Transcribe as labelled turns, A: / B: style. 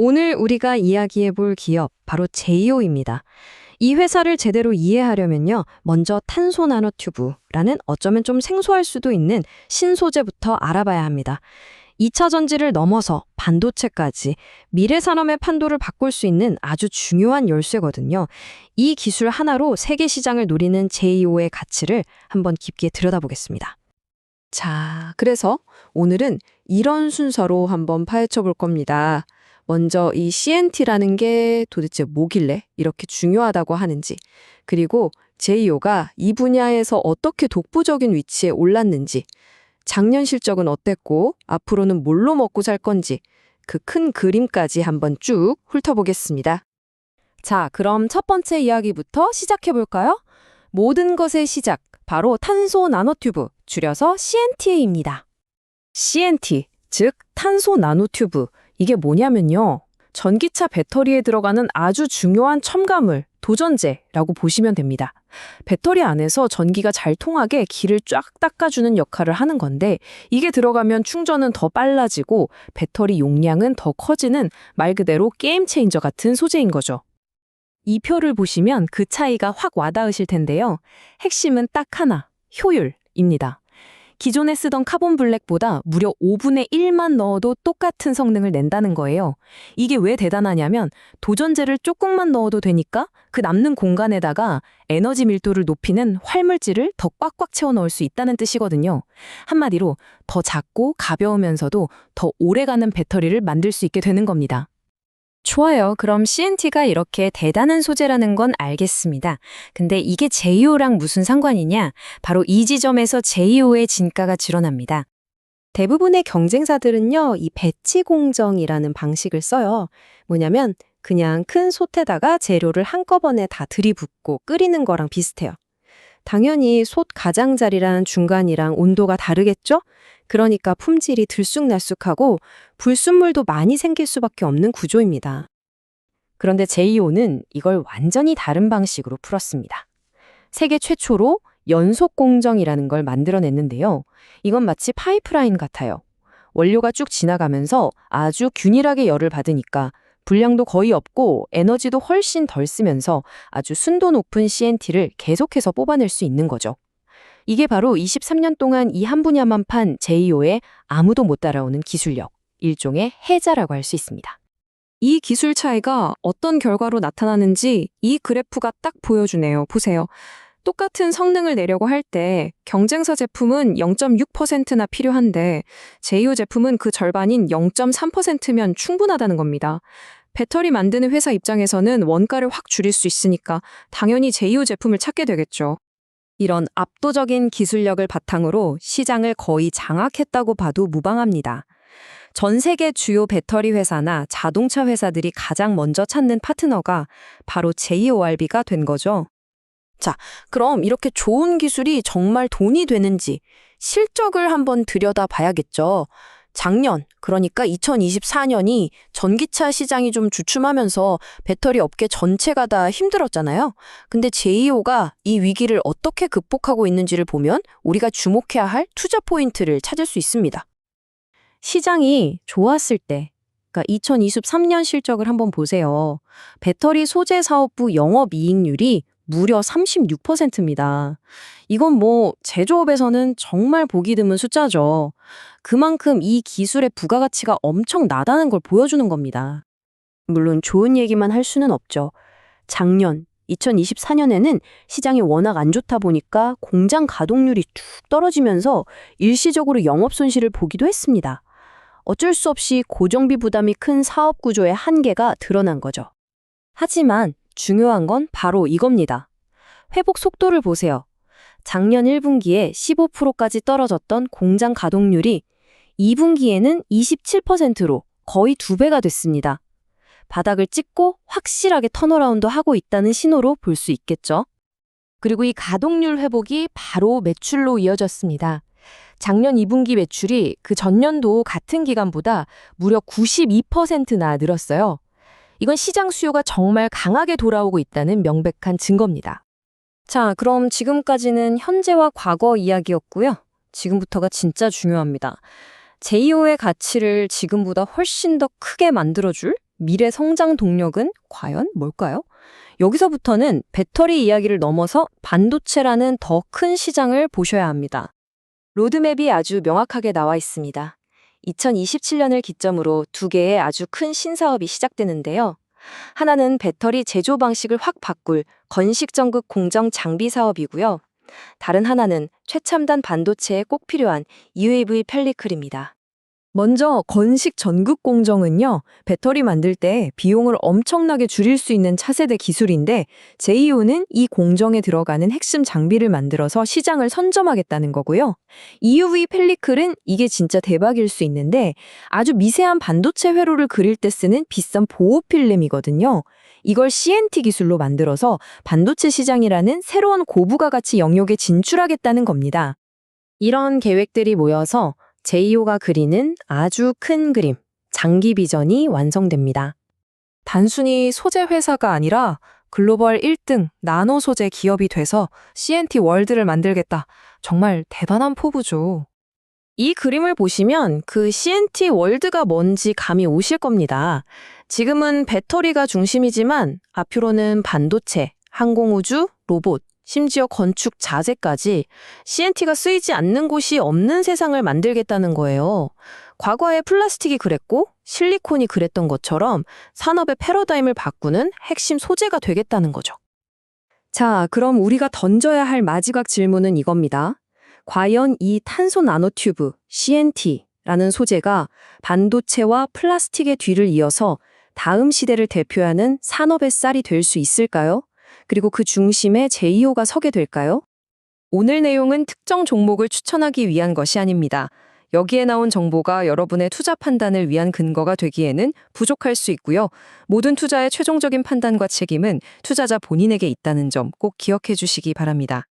A: 오늘 우리가 이야기해 볼 기업, 바로 제이오입니다. 이 회사를 제대로 이해하려면요, 먼저 탄소 나노튜브라는 어쩌면 좀 생소할 수도 있는 신소재부터 알아봐야 합니다. 2차 전지를 넘어서 반도체까지 미래 산업의 판도를 바꿀 수 있는 아주 중요한 열쇠거든요. 이 기술 하나로 세계 시장을 노리는 제이오의 가치를 한번 깊게 들여다보겠습니다.
B: 자, 그래서 오늘은 이런 순서로 한번 파헤쳐 볼 겁니다. 먼저 이 CNT라는 게 도대체 뭐길래 이렇게 중요하다고 하는지, 그리고 제이오가 이 분야에서 어떻게 독보적인 위치에 올랐는지, 작년 실적은 어땠고 앞으로는 뭘로 먹고 살 건지 그 큰 그림까지 한번 쭉 훑어보겠습니다. 자, 그럼 첫 번째 이야기부터 시작해 볼까요? 모든 것의 시작, 바로 탄소 나노튜브, 줄여서 CNT입니다. CNT, 즉 탄소 나노튜브. 이게 뭐냐면요. 전기차 배터리에 들어가는 아주 중요한 첨가물, 도전제라고 보시면 됩니다. 배터리 안에서 전기가 잘 통하게 길을 쫙 닦아주는 역할을 하는 건데 이게 들어가면 충전은 더 빨라지고 배터리 용량은 더 커지는 말 그대로 게임 체인저 같은 소재인 거죠. 이 표를 보시면 그 차이가 확 와닿으실 텐데요. 핵심은 딱 하나, 효율입니다. 기존에 쓰던 카본 블랙보다 무려 5분의 1만 넣어도 똑같은 성능을 낸다는 거예요. 이게 왜 대단하냐면 도전제를 조금만 넣어도 되니까 그 남는 공간에다가 에너지 밀도를 높이는 활물질을 더 꽉꽉 채워 넣을 수 있다는 뜻이거든요. 한마디로 더 작고 가벼우면서도 더 오래가는 배터리를 만들 수 있게 되는 겁니다.
A: 좋아요. 그럼 CNT가 이렇게 대단한 소재라는 건 알겠습니다. 근데 이게 제이오랑 무슨 상관이냐? 바로 이 지점에서 제이오의 진가가 드러납니다. 대부분의 경쟁사들은요, 이 배치 공정이라는 방식을 써요. 뭐냐면 그냥 큰 솥에다가 재료를 한꺼번에 다 들이붓고 끓이는 거랑 비슷해요. 당연히 솥 가장자리랑 중간이랑 온도가 다르겠죠? 그러니까 품질이 들쑥날쑥하고 불순물도 많이 생길 수밖에 없는 구조입니다. 그런데 제이오는 이걸 완전히 다른 방식으로 풀었습니다. 세계 최초로 연속 공정이라는 걸 만들어냈는데요. 이건 마치 파이프라인 같아요. 원료가 쭉 지나가면서 아주 균일하게 열을 받으니까 불량도 거의 없고 에너지도 훨씬 덜 쓰면서 아주 순도 높은 CNT를 계속해서 뽑아낼 수 있는 거죠. 이게 바로 23년 동안 이 한 분야만 판 제이오의 아무도 못 따라오는 기술력, 일종의 해자라고 할 수 있습니다. 이 기술 차이가 어떤 결과로 나타나는지 이 그래프가 딱 보여주네요. 보세요. 똑같은 성능을 내려고 할 때 경쟁사 제품은 0.6%나 필요한데 제이오 제품은 그 절반인 0.3%면 충분하다는 겁니다. 배터리 만드는 회사 입장에서는 원가를 확 줄일 수 있으니까 당연히 제이오 제품을 찾게 되겠죠. 이런 압도적인 기술력을 바탕으로 시장을 거의 장악했다고 봐도 무방합니다. 전 세계 주요 배터리 회사나 자동차 회사들이 가장 먼저 찾는 파트너가 바로 JORB가 된 거죠. 자, 그럼 이렇게 좋은 기술이 정말 돈이 되는지 실적을 한번 들여다 봐야겠죠. 작년, 그러니까 2024년이 전기차 시장이 좀 주춤하면서 배터리 업계 전체가 다 힘들었잖아요. 근데 제이오가 이 위기를 어떻게 극복하고 있는지를 보면 우리가 주목해야 할 투자 포인트를 찾을 수 있습니다. 시장이 좋았을 때, 그러니까 2023년 실적을 한번 보세요. 배터리 소재 사업부 영업 이익률이 무려 36%입니다. 이건 뭐 제조업에서는 정말 보기 드문 숫자죠. 그만큼 이 기술의 부가가치가 엄청 나다는 걸 보여주는 겁니다. 물론 좋은 얘기만 할 수는 없죠. 작년 2024년에는 시장이 워낙 안 좋다 보니까 공장 가동률이 쭉 떨어지면서 일시적으로 영업 손실을 보기도 했습니다. 어쩔 수 없이 고정비 부담이 큰 사업 구조의 한계가 드러난 거죠. 하지만 중요한 건 바로 이겁니다. 회복 속도를 보세요. 작년 1분기에 15%까지 떨어졌던 공장 가동률이 2분기에는 27%로 거의 두 배가 됐습니다. 바닥을 찍고 확실하게 턴어라운드 하고 있다는 신호로 볼 수 있겠죠.
B: 그리고 이 가동률 회복이 바로 매출로 이어졌습니다. 작년 2분기 매출이 그 전년도 같은 기간보다 무려 92%나 늘었어요. 이건 시장 수요가 정말 강하게 돌아오고 있다는 명백한 증거입니다.
A: 자, 그럼 지금까지는 현재와 과거 이야기였고요. 지금부터가 진짜 중요합니다. 제이오의 가치를 지금보다 훨씬 더 크게 만들어줄 미래 성장 동력은 과연 뭘까요? 여기서부터는 배터리 이야기를 넘어서 반도체라는 더 큰 시장을 보셔야 합니다. 로드맵이 아주 명확하게 나와 있습니다. 2027년을 기점으로 두 개의 아주 큰 신사업이 시작되는데요. 하나는 배터리 제조 방식을 확 바꿀 건식 전극 공정 장비 사업이고요. 다른 하나는 최첨단 반도체에 꼭 필요한 UAV 펠리클입니다. 먼저 건식 전극 공정은요, 배터리 만들 때 비용을 엄청나게 줄일 수 있는 차세대 기술인데, JEO는 이 공정에 들어가는 핵심 장비를 만들어서 시장을 선점하겠다는 거고요. EUV 펠리클은 이게 진짜 대박일 수 있는데, 아주 미세한 반도체 회로를 그릴 때 쓰는 비싼 보호 필름이거든요. 이걸 CNT 기술로 만들어서 반도체 시장이라는 새로운 고부가 가치 영역에 진출하겠다는 겁니다. 이런 계획들이 모여서 제이오가 그리는 아주 큰 그림, 장기 비전이 완성됩니다. 단순히 소재 회사가 아니라 글로벌 1등 나노 소재 기업이 돼서 CNT 월드를 만들겠다. 정말 대단한 포부죠. 이 그림을 보시면 그 CNT 월드가 뭔지 감이 오실 겁니다. 지금은 배터리가 중심이지만 앞으로는 반도체, 항공우주, 로봇, 심지어 건축 자재까지 CNT가 쓰이지 않는 곳이 없는 세상을 만들겠다는 거예요. 과거에 플라스틱이 그랬고 실리콘이 그랬던 것처럼 산업의 패러다임을 바꾸는 핵심 소재가 되겠다는 거죠. 자, 그럼 우리가 던져야 할 마지막 질문은 이겁니다. 과연 이 탄소 나노튜브, CNT라는 소재가 반도체와 플라스틱의 뒤를 이어서 다음 시대를 대표하는 산업의 쌀이 될 수 있을까요? 그리고 그 중심에 제이오가 서게 될까요? 오늘 내용은 특정 종목을 추천하기 위한 것이 아닙니다. 여기에 나온 정보가 여러분의 투자 판단을 위한 근거가 되기에는 부족할 수 있고요. 모든 투자의 최종적인 판단과 책임은 투자자 본인에게 있다는 점 꼭 기억해 주시기 바랍니다.